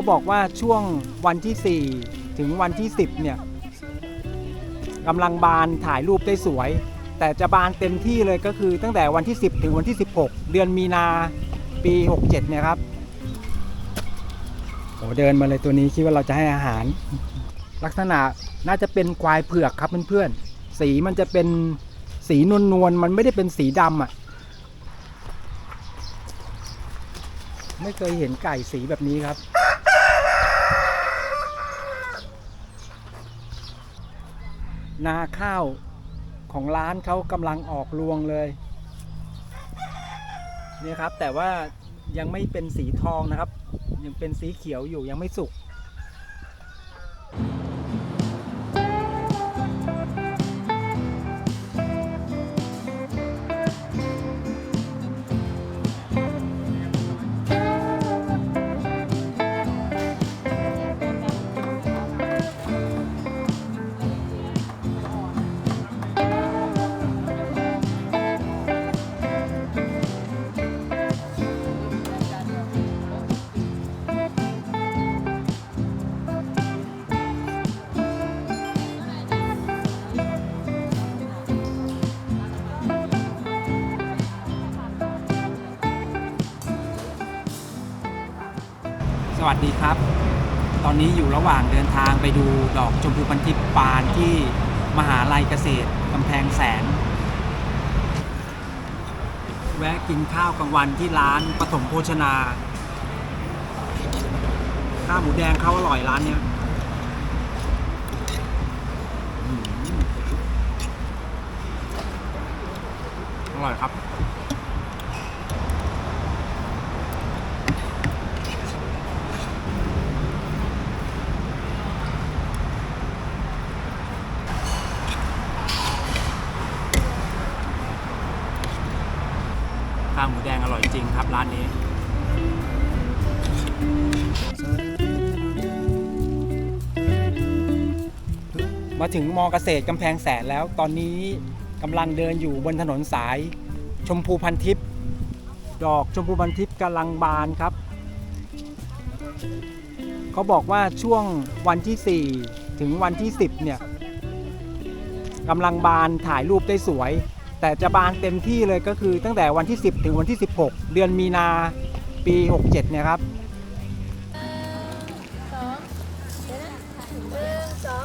เขาบอกว่าช่วงวันที่ 4 ถึงวันที่ 10 เนี่ยกำลังบานถ่ายรูปได้สวย แต่จะบานเต็มที่เลยก็คือตั้งแต่วันที่ 10 ถึงวันที่ 16 เดือนมีนาปี 67 เนี่ยครับโอ้เดินมาเลยตัวนี้คิดว่าเราจะให้อาหาร ลักษณะน่าจะเป็นควายเผือกครับเพื่อนๆ สีมันจะเป็นสีนวลๆมันไม่ได้เป็นสีดำอะ ไม่เคยเห็นไก่สีแบบนี้ครับ นาข้าวของร้านเขากำลังออกรวงเลยนี่ครับแต่ว่ายังไม่เป็นสีทองนะครับ ยังเป็นสีเขียวอยู่ยังไม่สุก วัสดีครับ ตอนนี้อยู่ระหว่างเดินทางไปดูดอกชมพูพันทิพย์ปานที่มหาลัยเกษตรกำแพงแสน แวะกินข้าวกลางวันที่ร้านปฐมโภชนา ข้าวหมูแดงเขาอร่อยร้านเนี้ยอืมอร่อยครับาหมูแดงอร่อยจริงครับร้านนี้มาถึงมอเกษตรกำแพงแสนแล้ว ตอนนี้กำลังเดินอยู่บนถนนสาย ชมพูพันทิพย์ดอกชมพูพันทิพย์กำลังบานครับ เขาบอกว่าช่วงวันที่ 4 ถึงวันที่ 10 เนี่ยกำลังบานถ่ายรูปได้สวย แต่จะบานเต็มที่เลยก็คือตั้งแต่วันที่ 10 ถึงวันที่ 16 เดือนมีนาปี 67 เนี่ยครับสองเดี๋ยวนะหนึ่งสอง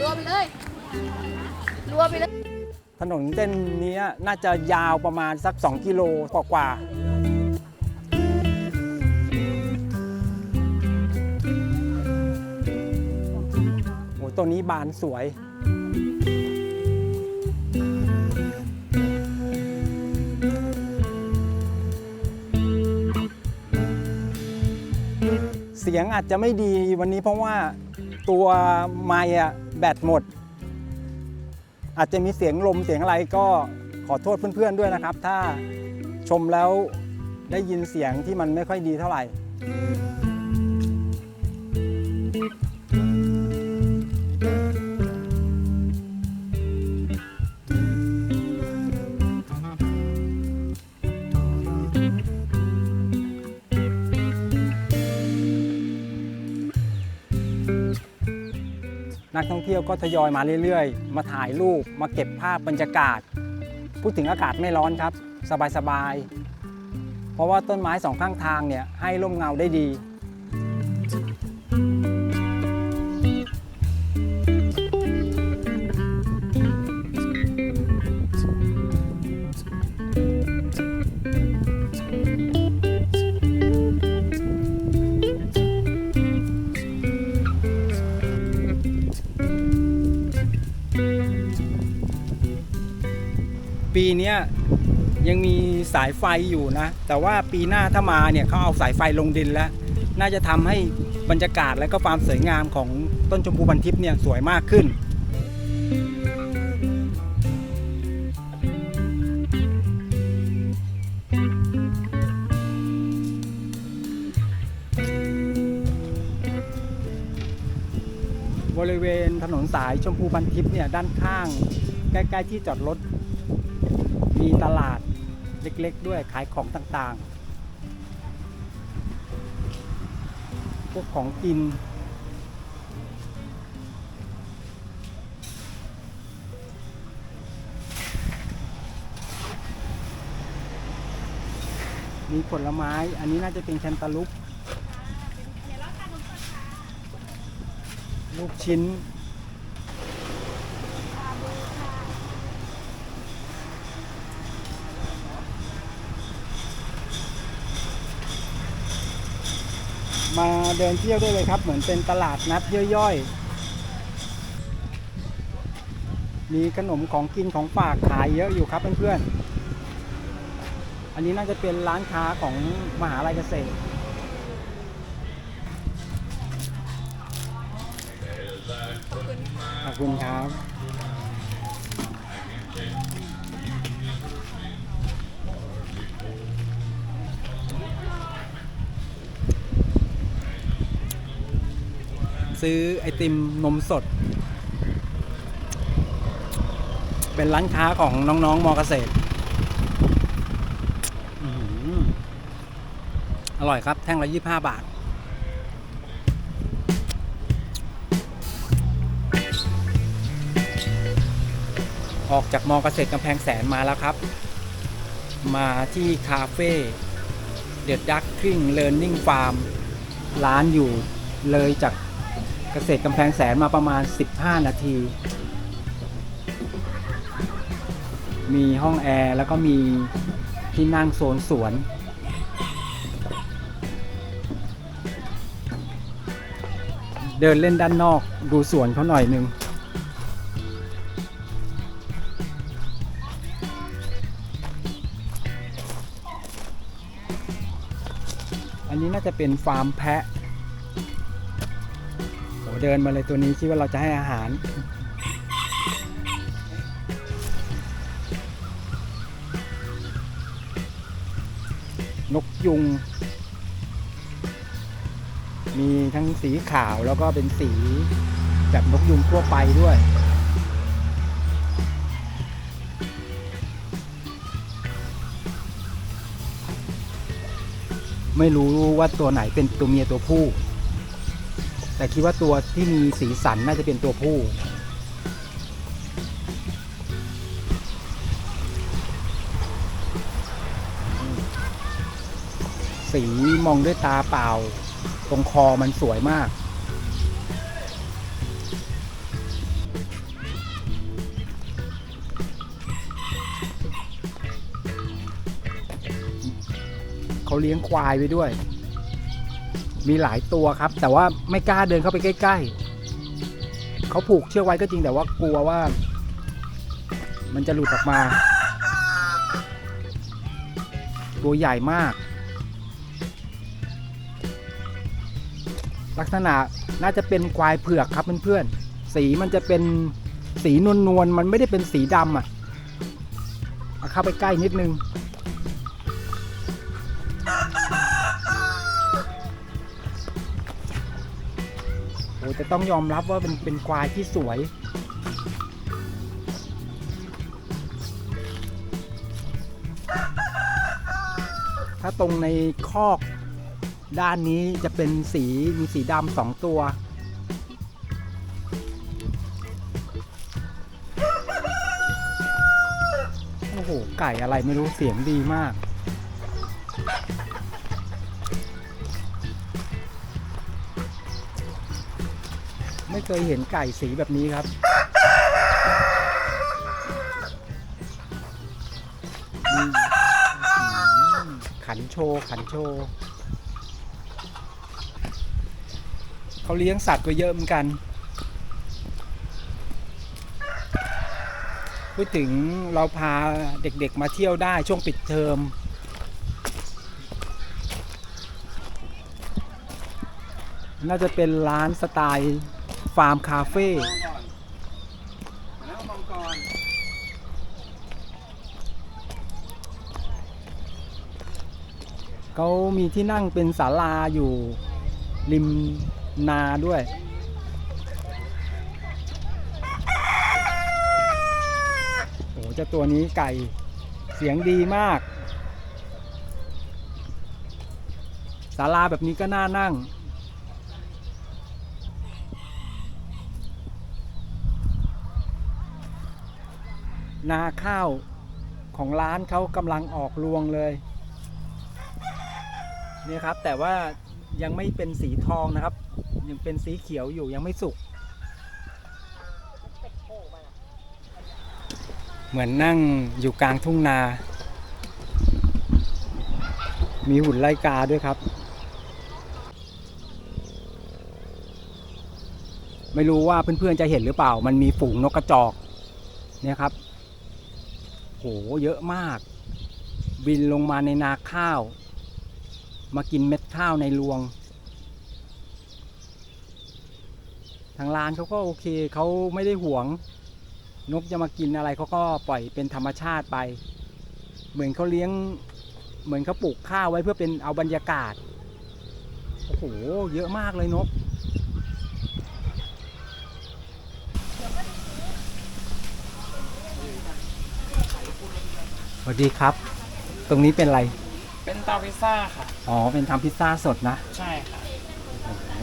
รัวไปเลยรัวไปเลย ถนนเส้นนี้น่าจะยาวประมาณสัก 2 กิโลกว่าๆโอ้ตัวนี้บานสวย สียงอาจจะไม่ดีวันนี้เพราะว่าตัวไม้อะแบตหมด อาจจะมีเสียงลมเสียงอะไรก็ขอโทษเพื่อนๆด้วยนะครับ ถ้าชมแล้วได้ยินเสียงที่มันไม่ค่อยดีเท่าไหร่ นักท่องเที่ยวก็ทยอยมาเรื่อยๆ มาถ่ายรูป มาเก็บภาพบรรยากาศ พูดถึงอากาศไม่ร้อนครับ สบายๆ เพราะว่าต้นไม้สองข้างทางเนี่ยให้ร่มเงาได้ดี นี้ยยังมีสายไฟอยู่นะ แต่ว่าปีหน้าถ้ามาเนี่ยเขาเอาสายไฟลงดินแล้ว น่าจะทำให้บรรยากาศและก็ความสวยงามของต้นชมพูบันทิพย์เนี่ยสวยมากขึ้น บริเวณถนนสายชมพูบันทิพย์เนี่ยด้านข้างใกล้ๆที่จอดรถ มีตลาดเล็กๆ ด้วยขายของต่างๆ พวกของกิน มีผลไม้ อันนี้น่าจะเป็นแคนตาลูปลูกชิ้น มาเดินเที่ยวได้เลยครับ เหมือนเป็นตลาดนัดย่อยๆ มีขนมของกินของฝากขายเยอะอยู่ครับเพื่อนๆ อันนี้น่าจะเป็นร้านค้าของมหาลัยเกษตรขอบคุณครับ ซื้อไอติมนมสด เป็นร้านค้าของน้องๆมอเกษตรอร่อยครับ แท่งละ25บาท ออกจากมอเกษตรกำแพงแสนมาแล้วครับ มาที่คาเฟ่เด e ดดักค i ิ g งเลิร์นนิ่งฟาร์มร้านอยู่เลยจาก เกษตรกำแพงแสนมาประมาณ 15 นาที มีห้องแอร์แล้วก็มีที่นั่งโซนสวน เดินเล่นด้านนอกดูสวนเขาหน่อยนึงอันนี้น่าจะเป็นฟาร์มแพะ เดินมาเลยตัวนี้คิดว่าเราจะให้อาหาร นกยุง มีทั้งสีขาวแล้วก็เป็นสีแบบนกยุงทั่วไปด้วยไม่รู้ว่าตัวไหนเป็นตัวเมียตัวผู้ แต่คิดว่าตัวที่มีสีสันน่าจะเป็นตัวผู้สีมองด้วยตาเปล่า ตรงคอมันสวยมาก เขาเลี้ยงควายไว้ด้วย มีหลายตัวครับ แต่ว่าไม่กล้าเดินเข้าไปใกล้ ๆ เขาผูกเชือกไว้ก็จริงแต่ว่ากลัวว่า มันจะหลุดออกมา ตัวใหญ่มาก ลักษณะน่าจะเป็นควายเผือกครับเพื่อนๆ สีมันจะเป็นสีนวลๆ มันไม่ได้เป็นสีดำอะเอาเข้าไปใกล้นิดนึง แต่ต้องยอมรับว่าเป็นเป็นควายที่สวย ถ้าตรงในคอกด้านนี้จะเป็นสีมีสีดำสองตัว โอ้โห ไก่อะไรไม่รู้เสียงดีมาก ไม่เคยเห็นไก่สีแบบนี้ครับขันโชว์ขันโชว์เขาเลี้ยงสัตว์ไว้เยอะเหมือนกันพูดถึงเราพาเด็กๆมาเที่ยวได้ช่วงปิดเทอม น่าจะเป็นร้านสไตล์ ฟาร์มคาเฟ่เขามีที่นั่งเป็นศาลาอยู่ริมนาด้วย โอ้โหเจ้าตัวนี้ไก่เสียงดีมากศาลาแบบนี้ก็น่านั่ง นาข้าวของร้านเขากำลังออกรวงเลยนี่ครับแต่ว่ายังไม่เป็นสีทองนะครับ ยังเป็นสีเขียวอยู่ยังไม่สุก เหมือนนั่งอยู่กลางทุ่งนา มีหุ่นไล่กาด้วยครับ ไม่รู้ว่าเพื่อนๆจะเห็นหรือเปล่า มันมีฝูงนกกระจอกเนี่ยครับ เยอะมาก บินลงมาในนาข้าว มากินเม็ดข้าวในรวง ทางร้านเขาก็โอเคเขาไม่ได้หวง นกจะมากินอะไรเขาก็ปล่อยเป็นธรรมชาติไป เหมือนเขาเลี้ยง เหมือนเขาปลูกข้าวไว้เพื่อเป็นเอาบรรยากาศโอ้โหเยอะมากเลยนก สวัสดีครับ ตรงนี้เป็นอะไร เป็นเตาพิซซ่าค่ะ อ๋อ เป็นทำพิซซ่าสดนะ ใช่ค่ะ โอ้โห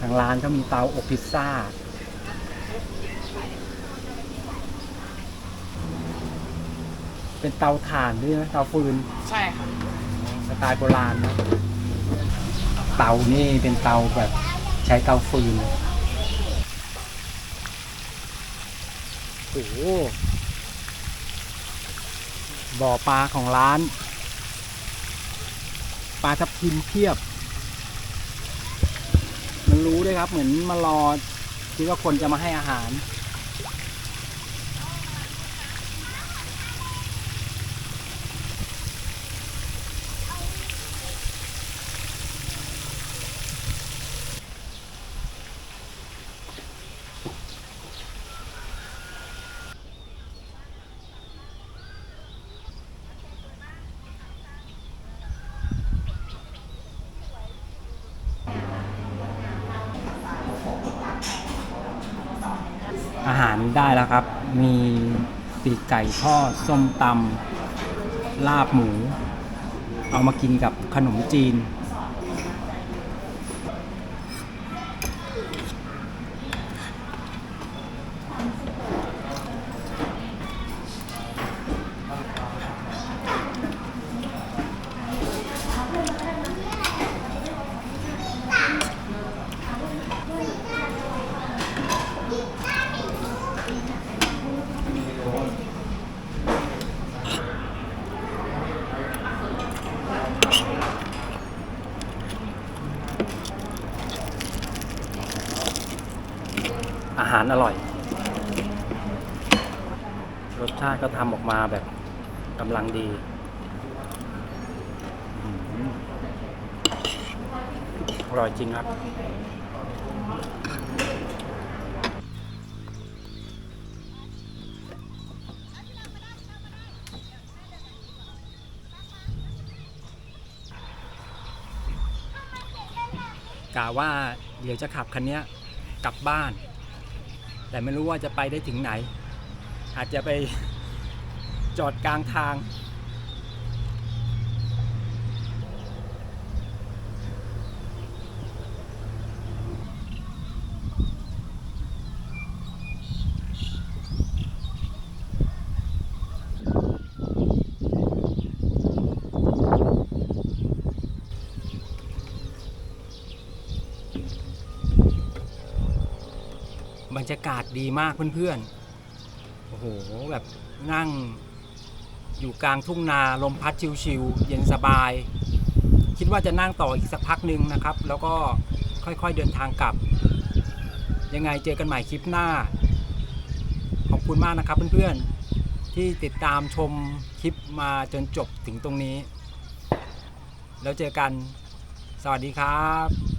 ทางร้านก็มีเตาอบพิซซ่า เป็นเตาถ่านด้วยนะเตาฟืน ใช่ค่ะ สไตล์โบราณนะ เตานี่เป็นเตาแบบใช้เตาฟืน โอ้โห บ่อปลาของร้าน ปลาทับทิมเพียบ มันรู้ด้วยครับ เหมือนมารอคิดว่าคนจะมาให้อาหาร ได้แล้วครับ มีปีกไก่ทอดส้มตำลาบหมู เอามากินกับขนมจีน ชาติก็ทำออกมาแบบกำลังดีอร่อยจริงครับกะว่าเดี๋ยวจะขับคันนี้กลับบ้าน แต่ไม่รู้ว่าจะไปได้ถึงไหน อาจจะไปจอดกลางทาง บรรยากาศดีมากเพื่อนๆ โอ้โหแบบนั่งอยู่กลางทุ่งนาลมพัดชิวๆเย็นสบาย คิดว่าจะนั่งต่ออีกสักพักหนึ่งนะครับ แล้วก็ค่อยๆเดินทางกลับ ยังไงเจอกันใหม่คลิปหน้า ขอบคุณมากนะครับเพื่อนๆที่ติดตามชมคลิปมาจนจบถึงตรงนี้ แล้วเจอกัน สวัสดีครับ